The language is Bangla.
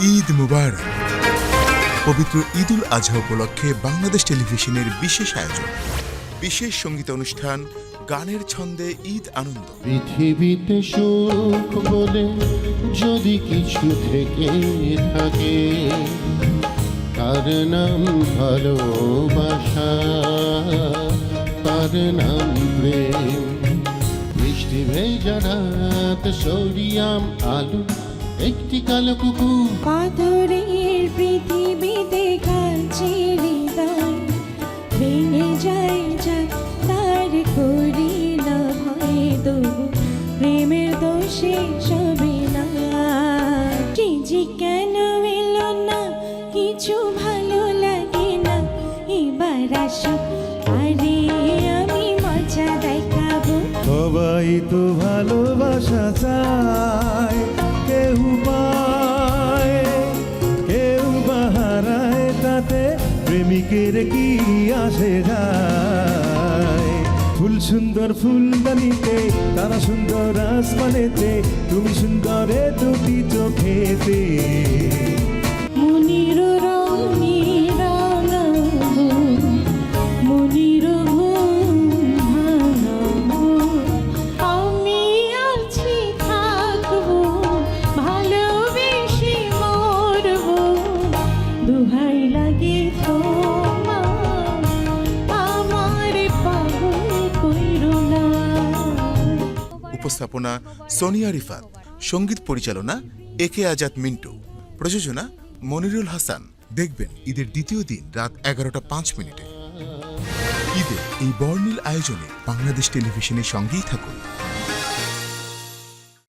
ঈদ মুবারক। পবিত্র ঈদুল আজহা উপলক্ষে বাংলাদেশ টেলিভিশনের বিশেষ আয়োজন। বিশেষ সংগীত অনুষ্ঠান, গানের ছন্দে ঈদ আনন্দ। পৃথিবীতে সুখ বলে যদি কিছু থেকে থাকে, তার নাম ভালোবাসা, তার নাম প্রেম। বৃষ্টি ভেজা রাত, সরিয়াম আলো একটি কালো কুকুর। পাথরের পৃথিবীতে কাছে হৃদয় ভেঙে যায় যা তার করি না ভয় তবু প্রেমের দোষে সবে না। কি যে কেন এলো না কিছু ভালো লাগে না এবার আসো। আরে আমি মজা দেখাবো। সবাই তো ভালোবাসা চায়। প্রেমিকের কি আসে যায়? ফুল সুন্দর ফুলদানিতে তারা সুন্দর আসমানেতে তুমি সুন্দরে দুটি চোখেতে। উপস্থাপনা সোনিয়া রিফাত, সংগীত পরিচালনা এ কে আজাদ মিন্টু, প্রযোজনা মনিরুল হাসান। দেখবেন ঈদের দ্বিতীয় দিন রাত এগারোটা পাঁচ মিনিটে। ঈদের এই বর্ণিল আয়োজনে বাংলাদেশ টেলিভিশনের সঙ্গেই থাকুন।